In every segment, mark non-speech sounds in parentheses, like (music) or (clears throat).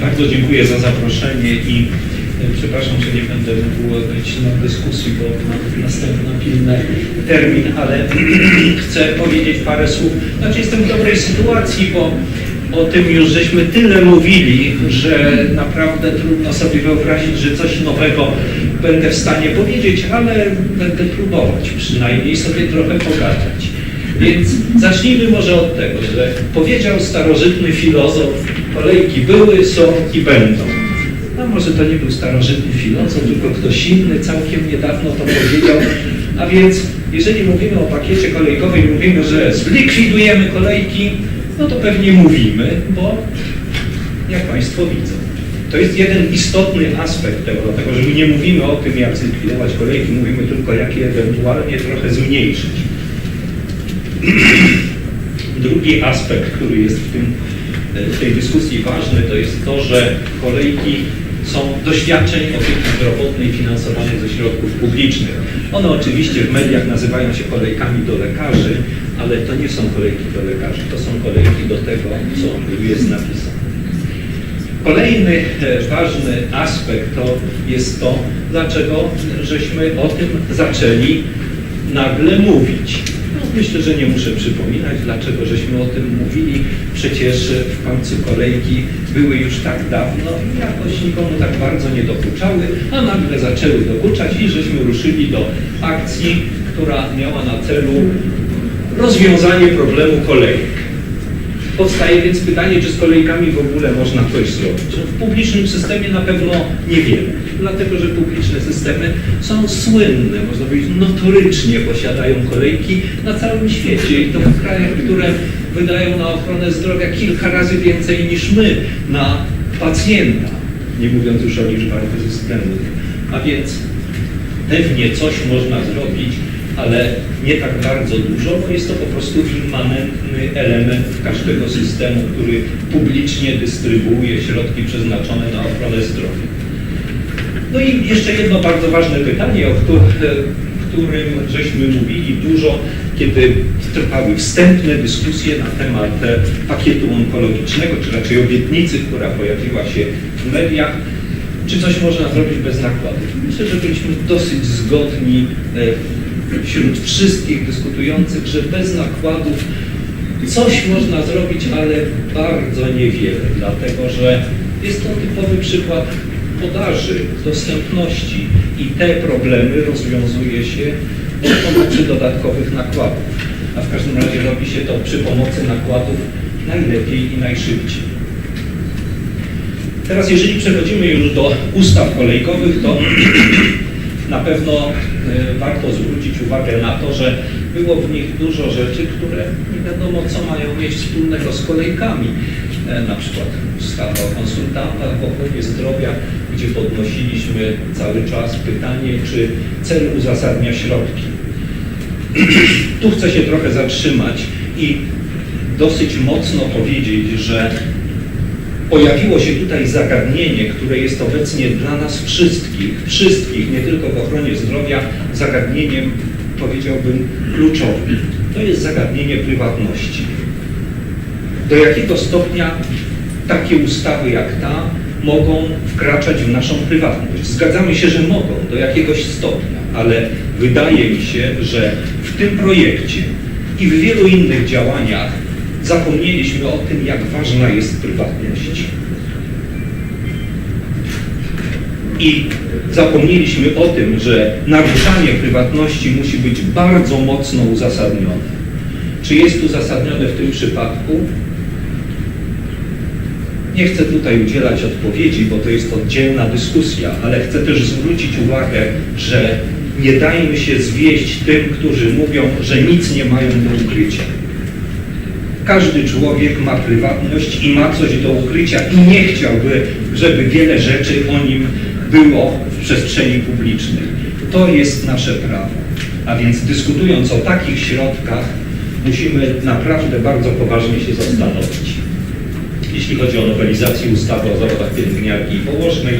Bardzo dziękuję za zaproszenie i e, przepraszam, że nie będę mógł być na dyskusji, bo mam następny pilny termin, ale (clears throat) chcę powiedzieć parę słów. Znaczy jestem w dobrej sytuacji, bo o tym już żeśmy tyle mówili, że naprawdę trudno sobie wyobrazić, że coś nowego będę w stanie powiedzieć, ale będę próbować przynajmniej sobie trochę pogadać. Więc zacznijmy może od tego, że powiedział starożytny filozof, kolejki były, są i będą. No może to nie był starożytny filozof, tylko ktoś inny całkiem niedawno to powiedział. A więc jeżeli mówimy o pakiecie kolejkowym, mówimy, że zlikwidujemy kolejki, no to pewnie mówimy, bo jak Państwo widzą. To jest jeden istotny aspekt tego, dlatego że my nie mówimy o tym, jak zlikwidować kolejki, mówimy tylko, jak je ewentualnie trochę zmniejszyć. (clears throat) Drugi aspekt, który jest w, tym, tej dyskusji ważny, to jest to, że kolejki są doświadczeń opieki zdrowotnej finansowane ze środków publicznych. One oczywiście w mediach nazywają się kolejkami do lekarzy, ale to nie są kolejki do lekarzy, to są kolejki do tego, co jest napisane. Kolejny e, ważny aspekt to jest to, dlaczego żeśmy o tym zaczęli nagle mówić. Myślę, że nie muszę przypominać, dlaczego żeśmy o tym mówili. Przecież w końcu kolejki były już tak dawno i jakoś nikomu tak bardzo nie dokuczały, a nagle zaczęły dokuczać i żeśmy ruszyli do akcji, która miała na celu rozwiązanie problemu kolejek. Powstaje więc pytanie, czy z kolejkami w ogóle można coś zrobić. W publicznym systemie na pewno niewiele, dlatego że publiczne systemy są słynne, można powiedzieć notorycznie posiadają kolejki na całym świecie i to w krajach, które wydają na ochronę zdrowia kilka razy więcej niż my na pacjenta, nie mówiąc już o liczbach bezwzględnych. A więc pewnie coś można zrobić, ale nie tak bardzo dużo, bo jest to po prostu immanentny element każdego systemu, który publicznie dystrybuuje środki przeznaczone na ochronę zdrowia. No i jeszcze jedno bardzo ważne pytanie, o którym, żeśmy mówili dużo, kiedy trwały wstępne dyskusje na temat e, pakietu onkologicznego, czy raczej obietnicy, która pojawiła się w mediach. Czy coś można zrobić bez nakładów? Myślę, że byliśmy dosyć zgodni e, wśród wszystkich dyskutujących, że bez nakładów coś można zrobić, ale bardzo niewiele, dlatego że jest to typowy przykład podaży, dostępności i te problemy rozwiązuje się przy pomocy dodatkowych nakładów. A w każdym razie robi się to przy pomocy nakładów najlepiej i najszybciej. Teraz jeżeli przechodzimy już do ustaw kolejkowych, to (clears throat) na pewno warto zwrócić uwagę na to, że było w nich dużo rzeczy, które nie wiadomo co mają mieć wspólnego z kolejkami. E, Na przykład ustawa o konsultantach w ochronie zdrowia, gdzie podnosiliśmy cały czas pytanie, czy cel uzasadnia środki. (clears throat) Tu chcę się trochę zatrzymać i dosyć mocno powiedzieć, że pojawiło się tutaj zagadnienie, które jest obecnie dla nas wszystkich, wszystkich, nie tylko w ochronie zdrowia, zagadnieniem, powiedziałbym, kluczowym. To jest zagadnienie prywatności. Do jakiego stopnia takie ustawy jak ta mogą wkraczać w naszą prywatność? Zgadzamy się, że mogą, do jakiegoś stopnia, ale wydaje mi się, że w tym projekcie i w wielu innych działaniach zapomnieliśmy o tym, jak ważna jest prywatność. I zapomnieliśmy o tym, że naruszanie prywatności musi być bardzo mocno uzasadnione. Czy jest uzasadnione w tym przypadku? Nie chcę tutaj udzielać odpowiedzi, bo to jest oddzielna dyskusja, ale chcę też zwrócić uwagę, że nie dajmy się zwieść tym, którzy mówią, że nic nie mają do ukrycia. Każdy człowiek ma prywatność i ma coś do ukrycia i nie chciałby, żeby wiele rzeczy o nim było w przestrzeni publicznej. To jest nasze prawo. A więc dyskutując o takich środkach, musimy naprawdę bardzo poważnie się zastanowić. Jeśli chodzi o nowelizację ustawy o zawodach pielęgniarki i położnej,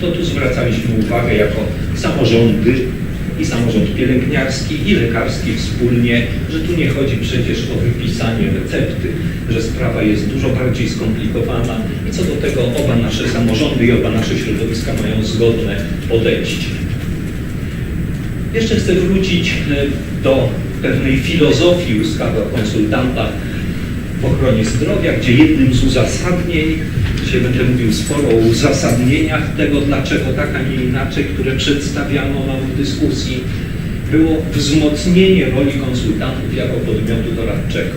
to tu zwracaliśmy uwagę jako samorządy, i samorząd pielęgniarski i lekarski wspólnie, że tu nie chodzi przecież o wypisanie recepty, że sprawa jest dużo bardziej skomplikowana i co do tego oba nasze samorządy i oba nasze środowiska mają zgodne podejście. Jeszcze chcę wrócić e, do pewnej filozofii ustawy o konsultantach w ochronie zdrowia, gdzie jednym z uzasadnień, dzisiaj będę mówił sporo o uzasadnieniach tego, dlaczego tak, a nie inaczej, które przedstawiano nam w dyskusji, było wzmocnienie roli konsultantów jako podmiotu doradczego.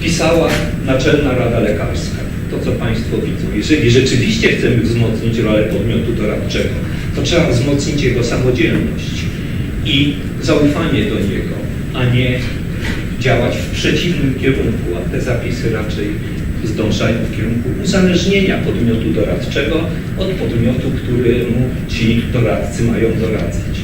Pisała Naczelna Rada Lekarska. To, co Państwo widzą. Jeżeli rzeczywiście chcemy wzmocnić rolę podmiotu doradczego, to trzeba wzmocnić jego samodzielność i zaufanie do niego, a nie działać w przeciwnym kierunku, a te zapisy raczej zdążają w kierunku uzależnienia podmiotu doradczego od podmiotu, któremu ci doradcy mają doradzać.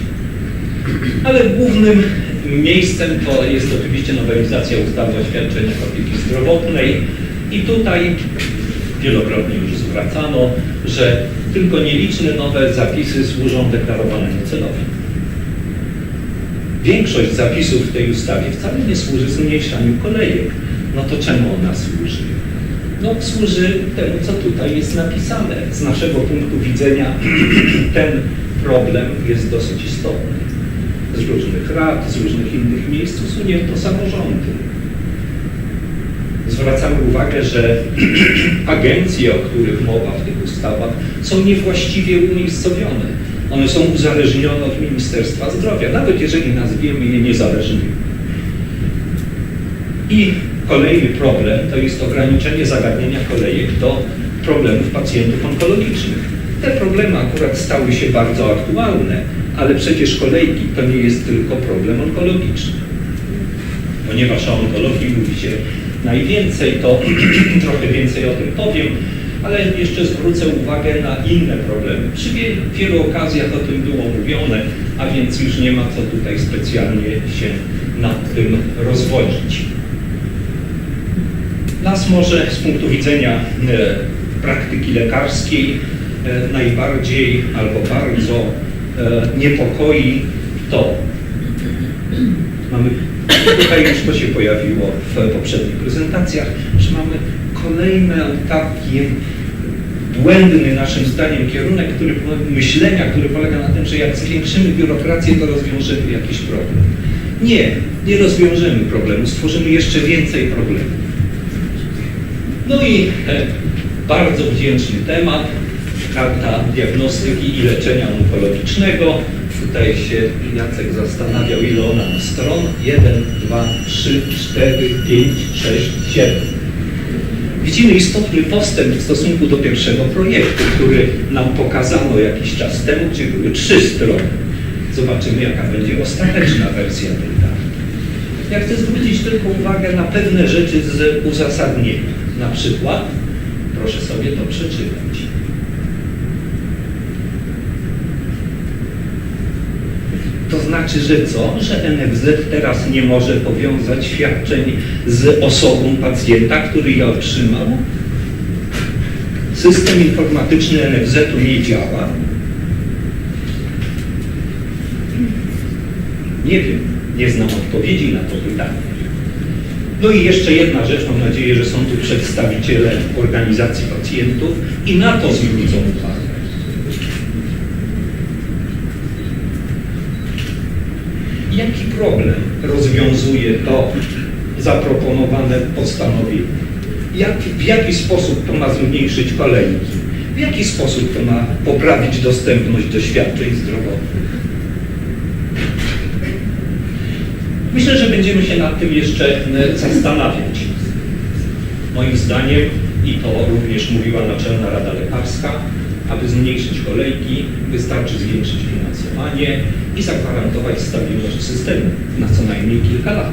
Ale głównym miejscem to jest oczywiście nowelizacja ustawy o świadczeniach opieki zdrowotnej i tutaj wielokrotnie już zwracano, że tylko nieliczne nowe zapisy służą deklarowanemu celowi. Większość zapisów w tej ustawie wcale nie służy zmniejszaniu kolejek. No to czemu ona służy? No służy temu, co tutaj jest napisane. Z naszego punktu widzenia (clears throat) ten problem jest dosyć istotny. Z różnych rad, z różnych innych miejsc usunięto samorządy. Zwracamy uwagę, że (clears throat) agencje, o których mowa w tych ustawach, są niewłaściwie umiejscowione. One są uzależnione od Ministerstwa Zdrowia, nawet jeżeli nazwiemy je niezależnymi. I kolejny problem to jest ograniczenie zagadnienia kolejek do problemów pacjentów onkologicznych. Te problemy akurat stały się bardzo aktualne, ale przecież kolejki to nie jest tylko problem onkologiczny. Ponieważ o onkologii mówi się najwięcej, to (clears throat) trochę więcej o tym powiem, ale jeszcze zwrócę uwagę na inne problemy. Przy wielu okazjach o tym było mówione, a więc już nie ma co tutaj specjalnie się nad tym rozwodzić. Nas może z punktu widzenia e, praktyki lekarskiej e, najbardziej albo bardzo e, niepokoi to, mamy, tutaj już to się pojawiło w poprzednich prezentacjach, że mamy kolejny taki błędny naszym zdaniem kierunek który, myślenia, który polega na tym, że jak zwiększymy biurokrację, to rozwiążemy jakiś problem. Nie, nie rozwiążemy problemu, stworzymy jeszcze więcej problemów. No i e, bardzo wdzięczny temat, karta diagnostyki i leczenia onkologicznego. Tutaj się Jacek zastanawiał, ile ona ma stron. 1, 2, 3, 4, 5, 6, 7. Widzimy istotny postęp w stosunku do pierwszego projektu, który nam pokazano jakiś czas temu, gdzie były trzy strony. Zobaczymy, jaka będzie ostateczna wersja tej karty. Ja chcę zwrócić tylko uwagę na pewne rzeczy z uzasadnienia. Na przykład, proszę sobie to przeczytać. To znaczy, że co? Że NFZ teraz nie może powiązać świadczeń z osobą pacjenta, który je otrzymał? System informatyczny NFZ-u nie działa? Nie wiem, nie znam odpowiedzi na to pytanie. No i jeszcze jedna rzecz, mam nadzieję, że są tu przedstawiciele organizacji pacjentów i na to zwrócą uwagę. Jaki problem rozwiązuje to zaproponowane postanowienie? Jak, w jaki sposób to ma zmniejszyć kolejki? W jaki sposób to ma poprawić dostępność do świadczeń zdrowotnych? Myślę, że będziemy się nad tym jeszcze e, zastanawiać. Moim zdaniem, i to również mówiła Naczelna Rada Lekarska, aby zmniejszyć kolejki, wystarczy zwiększyć finansowanie i zagwarantować stabilność systemu na co najmniej kilka lat,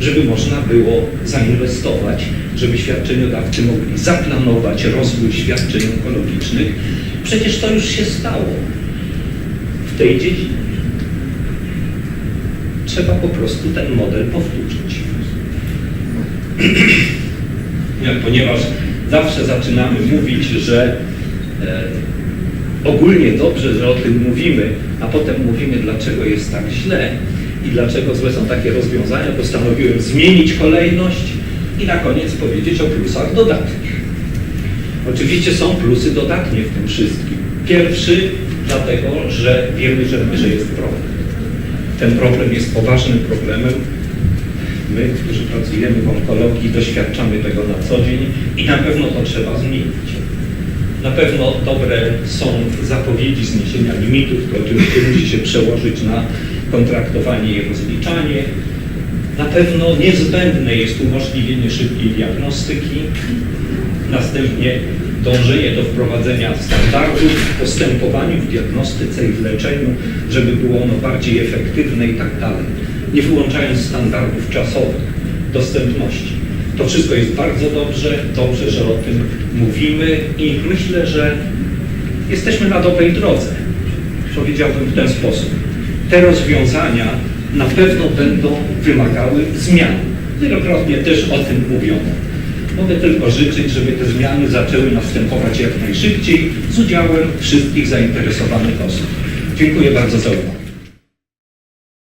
żeby można było zainwestować, żeby świadczeniodawcy mogli zaplanować rozwój świadczeń onkologicznych. Przecież to już się stało w tej dziedzinie trzeba po prostu ten model powtórzyć. (clears throat) Ponieważ zawsze zaczynamy mówić, że e, ogólnie dobrze, że o tym mówimy, a potem mówimy, dlaczego jest tak źle i dlaczego złe są takie rozwiązania, postanowiłem zmienić kolejność i na koniec powiedzieć o plusach dodatnich. Oczywiście są plusy dodatnie w tym wszystkim. Pierwszy, dlatego, że wiemy, że, że jest problem. Ten problem jest poważnym problemem. My, którzy pracujemy w onkologii, doświadczamy tego na co dzień i na pewno to trzeba zmienić. Na pewno dobre są zapowiedzi zniesienia limitów, to oczywiście musi się przełożyć na kontraktowanie i rozliczanie. Na pewno niezbędne jest umożliwienie szybkiej diagnostyki, następnie dążenie do wprowadzenia standardów w postępowaniu, w diagnostyce i w leczeniu, żeby było ono bardziej efektywne i tak dalej, nie wyłączając standardów czasowych, dostępności. To wszystko jest bardzo dobrze, dobrze, że o tym mówimy i myślę, że jesteśmy na dobrej drodze. Powiedziałbym w ten sposób. Te rozwiązania na pewno będą wymagały zmian. Wielokrotnie też o tym mówiono. Mogę tylko życzyć, żeby te zmiany zaczęły następować jak najszybciej z udziałem wszystkich zainteresowanych osób. Dziękuję bardzo za uwagę.